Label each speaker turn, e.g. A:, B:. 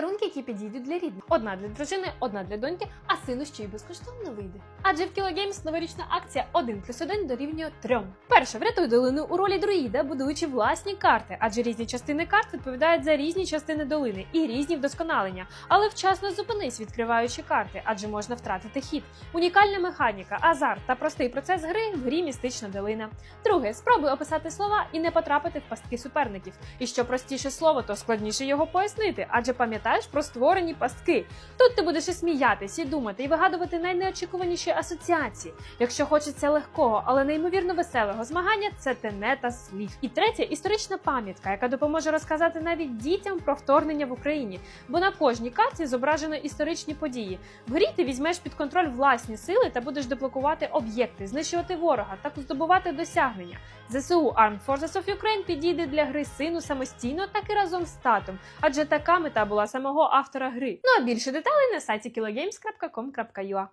A: подарунки, які підійдуть для рідних. Одна для дружини, одна для доньки, а сину ще й безкоштовно вийде. Адже в Кілогеймс новорічна акція 1 плюс 1 дорівнює 3. Перше, врятуй долину у ролі друїда, будуючи власні карти, адже різні частини карт відповідають за різні частини долини і різні вдосконалення. Але вчасно зупинись, відкриваючи карти, адже можна втратити хід. Унікальна механіка, азарт та простий процес гри в грі містична долина. Друге, спробуй описати слова і не потрапити в пастки суперників. І що простіше слово, то складніше його пояснити, адже пам'ятаєш про створені пастки. Тут ти будеш і сміятись, і думати, і вигадувати найнеочікуваніші асоціації. Якщо хочеться легкого, але неймовірно веселого змагання, це тенета слів. І третє історична пам'ятка, яка допоможе розказати навіть дітям про вторгнення в Україні, бо на кожній карті зображено історичні події. В грі ти візьмеш під контроль власні сили та будеш деблокувати об'єкти, знищувати ворога та здобувати досягнення. ЗСУ Armed Forces of Ukraine підійде для гри сину самостійно, так і разом з татом, адже така мета була самого автора гри. Ну а більше деталей на сайті kilogames.com.ua.